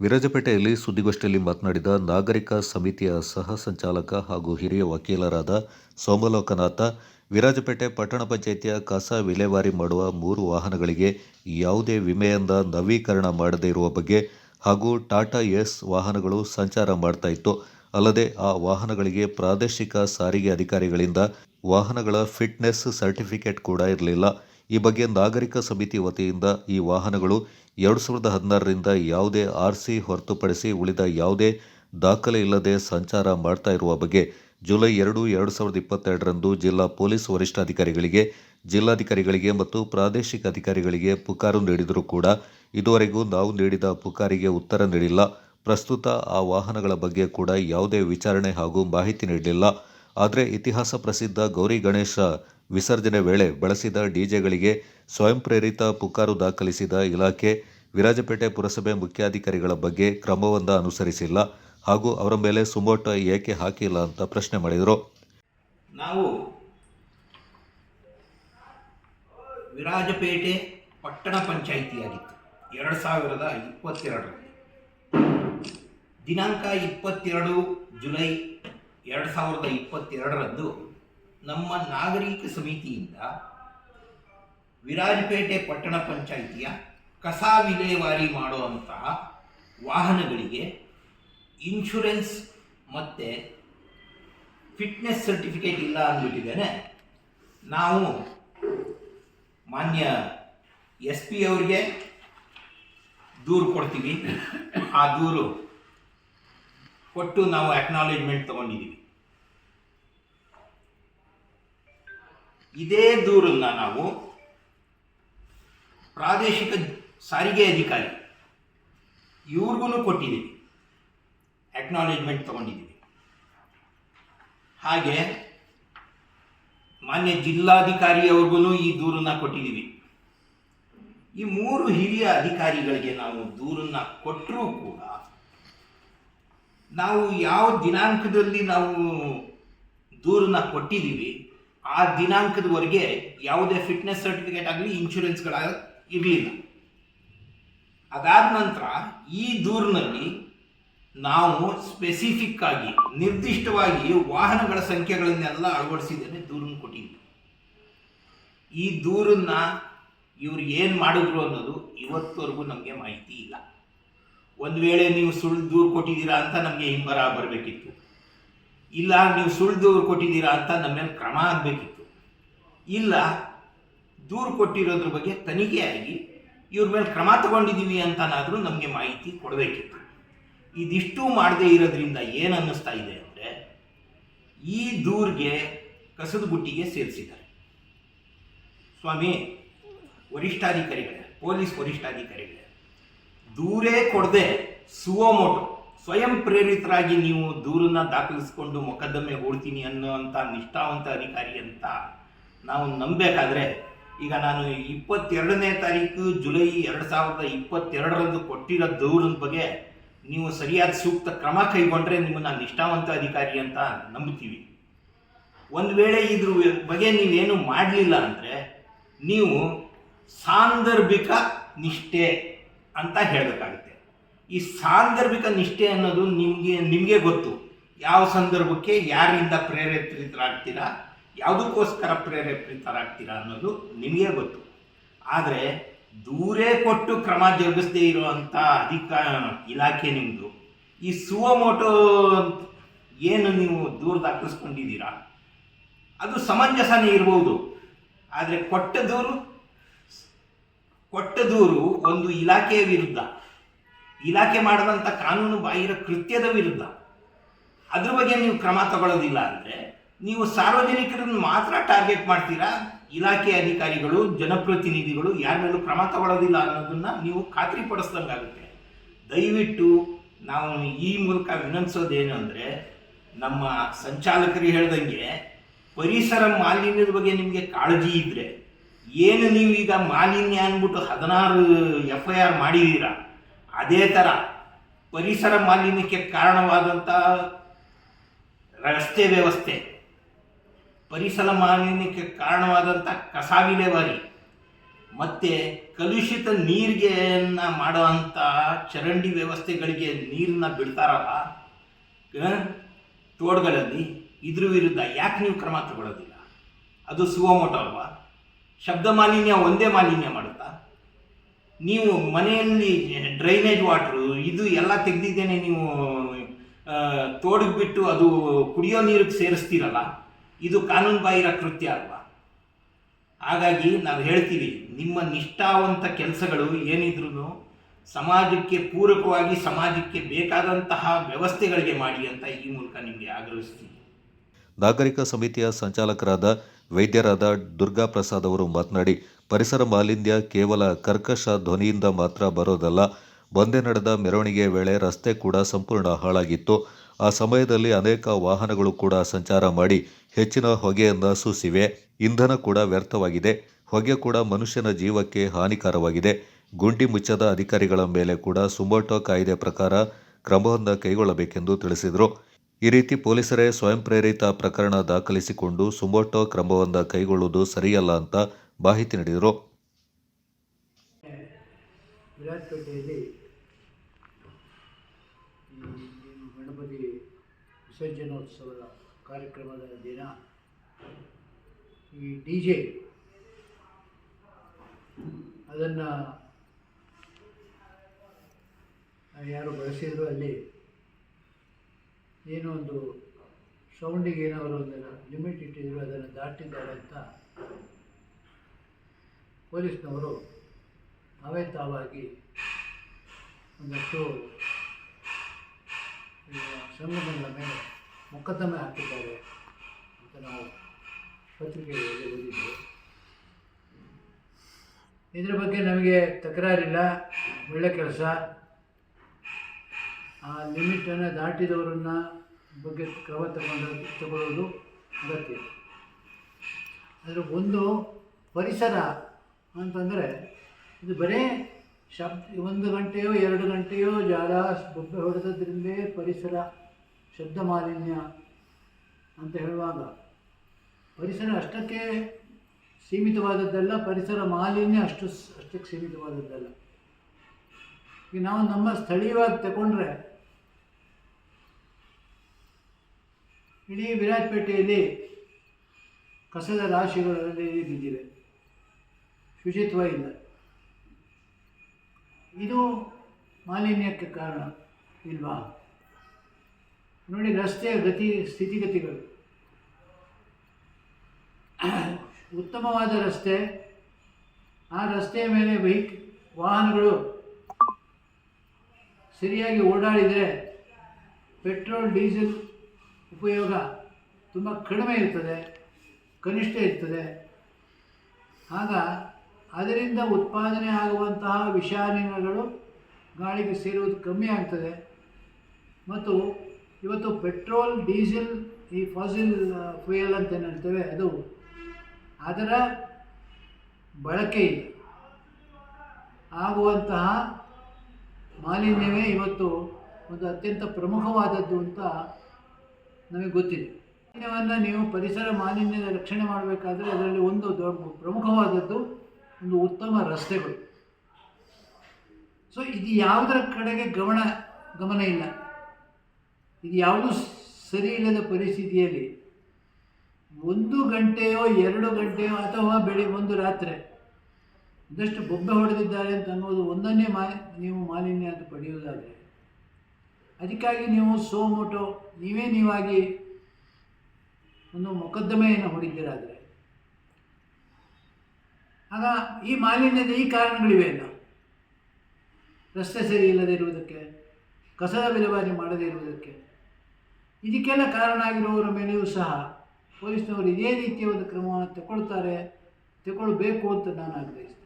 ವಿರಾಜಪೇಟೆಯಲ್ಲಿ ಸುದ್ದಿಗೋಷ್ಠಿಯಲ್ಲಿ ಮಾತನಾಡಿದ ನಾಗರಿಕ ಸಮಿತಿಯ ಸಹ ಸಂಚಾಲಕ ಹಾಗೂ ಹಿರಿಯ ವಕೀಲರಾದ ಸೋಮಲೋಕನಾಥ, ವಿರಾಜಪೇಟೆ ಪಟ್ಟಣ ಪಂಚಾಯಿತಿಯ ಕಸ ವಿಲೇವಾರಿ ಮಾಡುವ ಮೂರು ವಾಹನಗಳಿಗೆ ಯಾವುದೇ ವಿಮೆಯಿಂದ ನವೀಕರಣ ಮಾಡದೇ ಇರುವ ಬಗ್ಗೆ ಹಾಗೂ ಟಾಟಾ ಎಸ್ ವಾಹನಗಳು ಸಂಚಾರ ಮಾಡ್ತಾ ಅಲ್ಲದೆ ಆ ವಾಹನಗಳಿಗೆ ಪ್ರಾದೇಶಿಕ ಸಾರಿಗೆ ಅಧಿಕಾರಿಗಳಿಂದ ವಾಹನಗಳ ಫಿಟ್ನೆಸ್ ಸರ್ಟಿಫಿಕೇಟ್ ಕೂಡ ಇರಲಿಲ್ಲ. ಈ ಬಗ್ಗೆ ನಾಗರಿಕ ಸಮಿತಿ ವತಿಯಿಂದ ಈ ವಾಹನಗಳು ಎರಡು ಸಾವಿರದ ಹದಿನಾರರಿಂದ ಯಾವುದೇ ಆರ್ ಸಿ ಹೊರತುಪಡಿಸಿ ಉಳಿದ ಯಾವುದೇ ದಾಖಲೆ ಇಲ್ಲದೆ ಸಂಚಾರ ಮಾಡ್ತಾ ಇರುವ ಬಗ್ಗೆ ಜುಲೈ ಎರಡು ಎರಡು ಸಾವಿರದ ಇಪ್ಪತ್ತೆರಡರಂದು ಜಿಲ್ಲಾ ಪೊಲೀಸ್ ವರಿಷ್ಠಾಧಿಕಾರಿಗಳಿಗೆ, ಜಿಲ್ಲಾಧಿಕಾರಿಗಳಿಗೆ ಮತ್ತು ಪ್ರಾದೇಶಿಕ ಅಧಿಕಾರಿಗಳಿಗೆ ಪುಕಾರು ನೀಡಿದರೂ ಕೂಡ ಇದುವರೆಗೂ ನಾವು ನೀಡಿದ ಪುಕಾರಿಗೆ ಉತ್ತರ ನೀಡಿಲ್ಲ. ಪ್ರಸ್ತುತ ಆ ವಾಹನಗಳ ಬಗ್ಗೆ ಕೂಡ ಯಾವುದೇ ವಿಚಾರಣೆ ಹಾಗೂ ಮಾಹಿತಿ ನೀಡಲಿಲ್ಲ. ಆದರೆ ಇತಿಹಾಸ ಪ್ರಸಿದ್ಧ ಗೌರಿ ಗಣೇಶ ವಿಸರ್ಜನೆ ವೇಳೆ ಬಳಸಿದ ಡಿಜೆಗಳಿಗೆ ಸ್ವಯಂ ಪ್ರೇರಿತ ಪುಕಾರು ದಾಖಲಿಸಿದ ಇಲಾಖೆ, ವಿರಾಜಪೇಟೆ ಪುರಸಭೆ ಮುಖ್ಯಾಧಿಕಾರಿಗಳ ಬಗ್ಗೆ ಕ್ರಮವೊಂದ ಅನುಸರಿಸಿಲ್ಲ ಹಾಗೂ ಅವರ ಮೇಲೆ ಸುಮೋಟ ಏಕೆ ಹಾಕಿಲ್ಲ ಅಂತ ಪ್ರಶ್ನೆ ಮಾಡಿದರು. ನಾವು ವಿರಾಜಪೇಟೆ ಪಟ್ಟಣ ಪಂಚಾಯಿತಿಯಾಗಿತ್ತು. ಎರಡು ಸಾವಿರದ ಇಪ್ಪತ್ತೆರಡರಲ್ಲಿ. ದಿನಾಂಕ ಇಪ್ಪತ್ತೆರಡು ಜುಲೈ ಎರಡು ಸಾವಿರದ ಇಪ್ಪತ್ತೆರಡರಂದು ನಮ್ಮ ನಾಗರಿಕ ಸಮಿತಿಯಿಂದ ವಿರಾಜಪೇಟೆ ಪಟ್ಟಣ ಪಂಚಾಯಿತಿಯ ಕಸ ವಿಲೇವಾರಿ ಮಾಡುವಂತಹ ವಾಹನಗಳಿಗೆ ಇನ್ಶೂರೆನ್ಸ್ ಮತ್ತು ಫಿಟ್ನೆಸ್ ಸರ್ಟಿಫಿಕೇಟ್ ಇಲ್ಲ ಅಂದ್ಬಿಟ್ಟಿದ್ದೇನೆ. ನಾವು ಮಾನ್ಯ ಎಸ್ ಪಿ ಅವರಿಗೆ ದೂರು ಕೊಡ್ತೀವಿ. ಆ ದೂರು ಕೊಟ್ಟು ನಾವು ಅಕ್ನಾಲೇಜ್ಮೆಂಟ್ ತಗೊಂಡಿದ್ದೀವಿ ಇದೇ ದೂರನ್ನ ನಾವು ಪ್ರಾದೇಶಿಕ ಸಾರಿಗೆ ಅಧಿಕಾರಿ ಇವ್ರಿಗೂ ಕೊಟ್ಟಿದ್ದೀವಿ ಅಕ್ನಾಲೇಜ್ಮೆಂಟ್ ತಗೊಂಡಿದ್ದೀವಿ ಹಾಗೆ ಮಾನ್ಯ ಜಿಲ್ಲಾಧಿಕಾರಿಯವ್ರಿಗೂ ಈ ದೂರನ್ನ ಕೊಟ್ಟಿದ್ದೀವಿ ಈ ಮೂರು ಹಿರಿಯ ಅಧಿಕಾರಿಗಳಿಗೆ ನಾವು ದೂರನ್ನ ಕೊಟ್ಟರೂ ಕೂಡ ನಾವು ಯಾವ ದಿನಾಂಕದಲ್ಲಿ ನಾವು ದೂರನ್ನ ಕೊಟ್ಟಿದ್ದೀವಿ, ಆ ದಿನಾಂಕದವರೆಗೆ ಯಾವುದೇ ಫಿಟ್ನೆಸ್ ಸರ್ಟಿಫಿಕೇಟ್ ಆಗಲಿ ಇನ್ಶೂರೆನ್ಸ್ಗಳ ಇರಲಿಲ್ಲ. ಅದಾದ ನಂತರ ಈ ದೂರಿನಲ್ಲಿ ನಾವು ಸ್ಪೆಸಿಫಿಕ್ ಆಗಿ, ನಿರ್ದಿಷ್ಟವಾಗಿ ವಾಹನಗಳ ಸಂಖ್ಯೆಗಳನ್ನೆಲ್ಲ ಅಳವಡಿಸಿದ್ದೇನೆ ದೂರನ್ನು ಕೊಟ್ಟಿದ್ವಿ ಈ ದೂರನ್ನ ಇವರು ಏನು ಮಾಡಿದ್ರು ಅನ್ನೋದು ಇವತ್ತವರೆಗೂ ನಮಗೆ ಮಾಹಿತಿ ಇಲ್ಲ. ಒಂದು ವೇಳೆ ನೀವು ಸುಳ್ಳು ದೂರು ಕೊಟ್ಟಿದ್ದೀರಾ ಅಂತ ನಮಗೆ ಹಿಂಬರ ಬರಬೇಕಿತ್ತು. ಇಲ್ಲ, ನೀವು ಸುಳ್ಳು ದೂರು ಕೊಟ್ಟಿದ್ದೀರಾ ಅಂತ ನಮ್ಮ ಮೇಲೆ ಕ್ರಮ ಆಗಬೇಕಿತ್ತು. ಇಲ್ಲ, ದೂರು ಕೊಟ್ಟಿರೋದ್ರ ಬಗ್ಗೆ ತನಿಖೆಯಾಗಿ ಇವ್ರ ಮೇಲೆ ಕ್ರಮ ತಗೊಂಡಿದ್ದೀವಿ ಅಂತನಾದರೂ ನಮಗೆ ಮಾಹಿತಿ ಕೊಡಬೇಕಿತ್ತು. ಇದಿಷ್ಟು ಮಾಡದೇ ಇರೋದ್ರಿಂದ ಏನು ಇದೆ ಅಂದರೆ, ಈ ದೂರಿಗೆ ಕಸದ ಬುಟ್ಟಿಗೆ ಸೇರಿಸಿದ್ದಾರೆ. ಸ್ವಾಮಿ, ವರಿಷ್ಠಾಧಿಕಾರಿಗಳೇ, ಪೊಲೀಸ್ ವರಿಷ್ಠಾಧಿಕಾರಿಗಳೇ ದೂರೇ ಕೊಡದೆ ಸುವಮೋಟು. ಸ್ವಯಂ ಪ್ರೇರಿತರಾಗಿ ನೀವು ದೂರನ್ನ ದಾಖಲಿಸ್ಕೊಂಡು ಮೊಕದ್ದಮೆ ಓಡ್ತೀನಿ ಅನ್ನುವಂಥ ನಿಷ್ಠಾವಂತ ಅಧಿಕಾರಿ ಅಂತ ನಾವು ನಂಬಬೇಕಾದ್ರೆ ಈಗ ನಾನು ಇಪ್ಪತ್ತೆರಡನೇ ತಾರೀಕು ಜುಲೈ ಎರಡು ಸಾವಿರದ ಇಪ್ಪತ್ತೆರಡರಂದು ಕೊಟ್ಟಿರೋ ದೂರದ ಬಗ್ಗೆ ನೀವು ಸರಿಯಾದ ಸೂಕ್ತ ಕ್ರಮ ಕೈಗೊಂಡ್ರೆ ನಿಮ್ಮನ್ನ ನಿಷ್ಠಾವಂತ ಅಧಿಕಾರಿ ಅಂತ ನಂಬುತ್ತೀವಿ ಒಂದು ವೇಳೆ ಇದ್ರ ಬಗ್ಗೆ ನೀವೇನು ಮಾಡಲಿಲ್ಲ ಅಂದರೆ, ನೀವು ಸಾಂದರ್ಭಿಕ ನಿಷ್ಠೆ ಅಂತ ಹೇಳಬೇಕಾಗುತ್ತೆ. ಈ ಸಾಂದರ್ಭಿಕ ನಿಷ್ಠೆ ಅನ್ನೋದು ನಿಮಗೆ ನಿಮಗೆ ಗೊತ್ತು. ಯಾವ ಸಂದರ್ಭಕ್ಕೆ ಯಾರಿಂದ ಪ್ರೇರೇಪಿತರಾಗ್ತೀರಾ, ಯಾವುದಕ್ಕೋಸ್ಕರ ಪ್ರೇರೇಪಿತರಾಗ್ತೀರಾ ಅನ್ನೋದು ನಿಮಗೆ ಗೊತ್ತು. ಆದರೆ ದೂರೇ ಕೊಟ್ಟು ಕ್ರಮ ಜರುಗಿಸದೇ ಇರುವಂಥ ಅಧಿಕ, ಇಲಾಖೆ ನಿಮ್ಮದು ಈ ಸುವಮೋಟೋ ಏನು ನೀವು ದೂರ ದಾಖಲಿಸ್ಕೊಂಡಿದ್ದೀರಾ? ಅದು ಸಮಂಜಸನೇ ಇರ್ಬೋದು. ಆದರೆ ಕೊಟ್ಟ ದೂರು ಕೊಟ್ಟ ದೂರು ಒಂದು ಇಲಾಖೆಯ ವಿರುದ್ಧ. ಇಲಾಖೆ ಮಾಡಿದಂಥ ಕಾನೂನು ಬಾಹಿರ ಕೃತ್ಯದ ವಿರುದ್ಧ. ಅದ್ರ ಬಗ್ಗೆ ನೀವು ಕ್ರಮ ತಗೊಳ್ಳೋದಿಲ್ಲ ಅಂದರೆ ನೀವು ಸಾರ್ವಜನಿಕರನ್ನು ಮಾತ್ರ ಟಾರ್ಗೆಟ್ ಮಾಡ್ತೀರಾ? ಇಲಾಖೆ ಅಧಿಕಾರಿಗಳು, ಜನಪ್ರತಿನಿಧಿಗಳು ಯಾರ ಮೇಲೂ ಕ್ರಮ ತಗೊಳ್ಳೋದಿಲ್ಲ ಅನ್ನೋದನ್ನ ನೀವು ಖಾತ್ರಿಪಡಿಸ್ದಂಗಾಗುತ್ತೆ ದಯವಿಟ್ಟು ನಾವು ಈ ಮೂಲಕ ವಿನಂತಿಸೋದೇನು ಅಂದರೆ ನಮ್ಮ ಸಂಚಾಲಕರು ಹೇಳ್ದಂಗೆ ಪರಿಸರ ಮಾಲಿನ್ಯದ ಬಗ್ಗೆ ನಿಮಗೆ ಕಾಳಜಿ ಇದ್ದರೆ ಏನು ನೀವು ಈಗ ಮಾಲಿನ್ಯ ಅಂದ್ಬಿಟ್ಟು ಹದಿನಾರು ಎಫ್ ಐ ಆರ್ ಮಾಡಿದ್ದೀರಾ? ಅದೇ ಥರ ಪರಿಸರ ಮಾಲಿನ್ಯಕ್ಕೆ ಕಾರಣವಾದಂಥ ರಸ್ತೆ ವ್ಯವಸ್ಥೆ. ಪರಿಸರ ಮಾಲಿನ್ಯಕ್ಕೆ ಕಾರಣವಾದಂಥ ಕಸ ವಿಲೇವಾರಿ ಮತ್ತು ಕಲುಷಿತ ನೀರಿಗೆ ಮಾಡೋ ಚರಂಡಿ ವ್ಯವಸ್ಥೆಗಳಿಗೆ ನೀರನ್ನ ಬಿಡ್ತಾರಲ್ಲ ತೋಡ್ಗಳಲ್ಲಿ ಇದ್ರ ವಿರುದ್ಧ ಯಾಕೆ ನೀವು ಕ್ರಮ ತಗೊಳ್ಳೋದಿಲ್ಲ? ಅದು ಸುವಮೋಟ ಅಲ್ವಾ? ಶಬ್ದ ಮಾಲಿನ್ಯ ಒಂದೇ ಮಾಲಿನ್ಯ ಮಾಡುತ್ತಾ? ನೀವು ಮನೆಯಲ್ಲಿ ಡ್ರೈನೇಜ್ ವಾಟ್ರು ಇದು ಎಲ್ಲ ತೆಗೆದಿದ್ದೇನೆ ನೀವು ತೋಡಿಗೆ ಬಿಟ್ಟು ಅದು ಕುಡಿಯೋ ನೀರಿಗೆ ಸೇರಿಸ್ತೀರಲ್ಲ, ಇದು ಕಾನೂನು ಬಾಹಿರ ಕೃತ್ಯ ಅಲ್ವಾ? ಹಾಗಾಗಿ ನಾವು ಹೇಳ್ತೀವಿ, ನಿಮ್ಮ ನಿಷ್ಠಾವಂತ ಕೆಲಸಗಳು ಏನಿದ್ರು ಸಮಾಜಕ್ಕೆ ಪೂರಕವಾಗಿ ಸಮಾಜಕ್ಕೆ ಬೇಕಾದಂತಹ ವ್ಯವಸ್ಥೆಗಳಿಗೆ ಮಾಡಿ ಅಂತ ಈ ಮೂಲಕ ನಿಮಗೆ ಆಗ್ರಹಿಸ್ತೀವಿ. ನಾಗರಿಕ ಸಮಿತಿಯ ಸಂಚಾಲಕರಾದ ವೈದ್ಯರಾದ ದುರ್ಗಾ ಪ್ರಸಾದ್ ಅವರು ಮಾತನಾಡಿ, ಪರಿಸರ ಮಾಲಿನ್ಯ ಕೇವಲ ಕರ್ಕಶ ಧ್ವನಿಯಿಂದ ಮಾತ್ರ ಬರೋದಲ್ಲ, ಬಂದೆ ನಡೆದ ಮೆರವಣಿಗೆ ವೇಳೆ ರಸ್ತೆ ಕೂಡ ಸಂಪೂರ್ಣ ಹಾಳಾಗಿತ್ತು. ಆ ಸಮಯದಲ್ಲಿ ಅನೇಕ ವಾಹನಗಳು ಕೂಡ ಸಂಚಾರ ಮಾಡಿ ಹೆಚ್ಚಿನ ಹೊಗೆಯನ್ನು ಸೂಸಿವೆ. ಇಂಧನ ಕೂಡ ವ್ಯರ್ಥವಾಗಿದೆ. ಹೊಗೆ ಕೂಡ ಮನುಷ್ಯನ ಜೀವಕ್ಕೆ ಹಾನಿಕಾರವಾಗಿದೆ. ಗುಂಡಿ ಮುಚ್ಚದ ಅಧಿಕಾರಿಗಳ ಮೇಲೆ ಕೂಡ ಸುಮೋಟೋ ಕಾಯ್ದೆ ಪ್ರಕಾರ ಕ್ರಮವನ್ನು ಕೈಗೊಳ್ಳಬೇಕೆಂದು ತಿಳಿಸಿದರು. ಈ ರೀತಿ ಪೊಲೀಸರೇ ಸ್ವಯಂ ಪ್ರೇರಿತ ಪ್ರಕರಣ ದಾಖಲಿಸಿಕೊಂಡು ಸುಮೋಟೋ ಕ್ರಮವನ್ನು ಕೈಗೊಳ್ಳುವುದು ಸರಿಯಲ್ಲ ಅಂತ ಮಾಹಿತಿ ನೀಡಿದರು. ಗಣಪತಿ ವಿಸರ್ಜನೋತ್ಸವದ ಕಾರ್ಯಕ್ರಮದ ದಿನ ಈ ಡಿ ಜೆ ಅದನ್ನು ಯಾರು ಬಳಸಿದ್ರು ಅಲ್ಲಿ ಏನೋ ಒಂದು ಸೌಂಡಿಗೆ ಏನಾದರೂ ಒಂದು ಲಿಮಿಟ್ ಇಟ್ಟಿದ್ರು, ಅದನ್ನು ದಾಟಿದ್ದಾರೆ ಅಂತ ಪೊಲೀಸ್ನವರು ತಾವೇ ತಾವಾಗಿ ಒಂದಷ್ಟು ಸಂಘಟನೆಗಳ ಮೇಲೆ ಮೊಕದ್ದಮೆ ಹಾಕಿದ್ದಾರೆ ಅಂತ ನಾವು ಪತ್ರಿಕೆಗಳಲ್ಲಿ ಓದಿದ್ವಿ ಇದರ ಬಗ್ಗೆ ನಮಗೆ ತಕರಾರಿಲ್ಲ, ಒಳ್ಳೆ ಕೆಲಸ. ಆ ಲಿಮಿಟನ್ನು ದಾಟಿದವರನ್ನ ಬಗ್ಗೆ ಕ್ರಮ ತಗೊಂಡು ತಗೊಳ್ಳೋದು ಅಗತ್ಯ. ಅದರ ಒಂದು ಪರಿಸರ ಅಂತಂದರೆ ಇದು ಬರೀ ಶಬ್ದ ಒಂದು ಗಂಟೆಯೋ ಎರಡು ಗಂಟೆಯೋ ಜಾಲ ಬೊಬ್ಬೆ ಹೊಡೆದದ್ರಿಂದಲೇ ಪರಿಸರ ಶಬ್ದ ಮಾಲಿನ್ಯ ಅಂತ ಹೇಳುವಾಗ ಪರಿಸರ ಅಷ್ಟಕ್ಕೆ ಸೀಮಿತವಾದದ್ದಲ್ಲ, ಪರಿಸರ ಮಾಲಿನ್ಯ ಅಷ್ಟು ಅಷ್ಟಕ್ಕೆ ಸೀಮಿತವಾದದ್ದಲ್ಲ. ಈಗ ನಾವು ನಮ್ಮ ಸ್ಥಳೀಯವಾಗಿ ತಗೊಂಡ್ರೆ ಇಡೀ ವಿರಾಜಪೇಟೆಯಲ್ಲಿ ಕಸದ ರಾಶಿಗಳಲ್ಲಿ ಬಿದ್ದಿವೆ. ಶುಚಿತ್ವ ಇಲ್ಲ ಇದು ಮಾಲಿನ್ಯಕ್ಕೆ ಕಾರಣ ಇಲ್ವಾ? ನೋಡಿ, ರಸ್ತೆಯ ಗತಿ, ಸ್ಥಿತಿಗತಿಗಳು. ಉತ್ತಮವಾದ ರಸ್ತೆ, ಆ ರಸ್ತೆಯ ಮೇಲೆ ಬೈಕ್ ವಾಹನಗಳು ಸರಿಯಾಗಿ ಓಡಾಡಿದರೆ ಪೆಟ್ರೋಲ್, ಡೀಸೆಲ್ ಉಪಯೋಗ ತುಂಬ ಕಡಿಮೆ ಇರ್ತದೆ, ಕನಿಷ್ಠ ಇರ್ತದೆ. ಆಗ ಅದರಿಂದ ಉತ್ಪಾದನೆ ಆಗುವಂತಹ ವಿಷಾನಿಲಗಳು ಗಾಳಿಗೆ ಸೇರುವುದು ಕಮ್ಮಿ ಆಗ್ತದೆ. ಮತ್ತು ಇವತ್ತು ಪೆಟ್ರೋಲ್, ಡೀಸೆಲ್, ಈ ಫಾಸಿಲ್ ಫ್ಯೂಯಲ್ ಅಂತ ಏನು ಹೇಳ್ತೇವೆ ಅದು ಅದರ ಬಳಕೆ ಇಲ್ಲ. ಆಗುವಂತಹ ಮಾಲಿನ್ಯವೇ ಇವತ್ತು ಒಂದು ಅತ್ಯಂತ ಪ್ರಮುಖವಾದದ್ದು ಅಂತ ನಮಗೆ ಗೊತ್ತಿದೆ. ಮಾಲಿನ್ಯವನ್ನು ನೀವು ಪರಿಸರ ಮಾಲಿನ್ಯದ ರಕ್ಷಣೆ ಮಾಡಬೇಕಾದ್ರೆ ಅದರಲ್ಲಿ ಒಂದು ದೊಡ್ಡ ಪ್ರಮುಖವಾದದ್ದು ಒಂದು ಉತ್ತಮ ರಸ್ತೆಗಳು. ಸೊ ಇದು ಯಾವುದರ ಕಡೆಗೆ ಗಮನ ಗಮನ ಇಲ್ಲ. ಇದು ಯಾವುದೂ ಸರಿ ಇಲ್ಲದ ಪರಿಸ್ಥಿತಿಯಲ್ಲಿ ಒಂದು ಗಂಟೆಯೋ ಎರಡು ಗಂಟೆಯೋ ಅಥವಾ ಬೆಳಿಗ್ಗೆ ಒಂದು ರಾತ್ರಿ ಒಂದಷ್ಟು ಬೊಬ್ಬೆ ಹೊಡೆದಿದ್ದಾರೆ ಅಂತ ಅನ್ನೋದು ಒಂದನ್ನೇ ಮಾ, ನೀವು ಮಾಲಿನ್ಯ ಅಂತ ಪಡೆಯುವುದಾದರೆ ಅದಕ್ಕಾಗಿ ನೀವು ಸೋಮೋಟೋ, ನೀವೇ ನೀವಾಗಿ ಒಂದು ಮೊಕದ್ದಮೆಯನ್ನು ಹೊಡಿದ್ದೀರಾದರೆ ಆಗ ಈ ಮಾಲಿನ್ಯದ ಈ ಕಾರಣಗಳಿವೆ ಅಲ್ಲ. ರಸ್ತೆ ಸರಿ ಇಲ್ಲದೆ ಇರುವುದಕ್ಕೆ, ಕಸದ ವಿಲೇವಾರಿ ಮಾಡದೇ ಇರುವುದಕ್ಕೆ. ಇದಕ್ಕೆಲ್ಲ ಕಾರಣ ಆಗಿರುವವರ ಮೇಲೆಯೂ ಸಹ ಪೊಲೀಸ್ನವರು ಇದೇ ರೀತಿಯ ಒಂದು ಕ್ರಮವನ್ನು ತಗೊಳ್ತಾರೆ ತಗೊಳ್ಬೇಕು ಅಂತ ನಾನು ಆಗ್ರಹಿಸ್ತೇನೆ.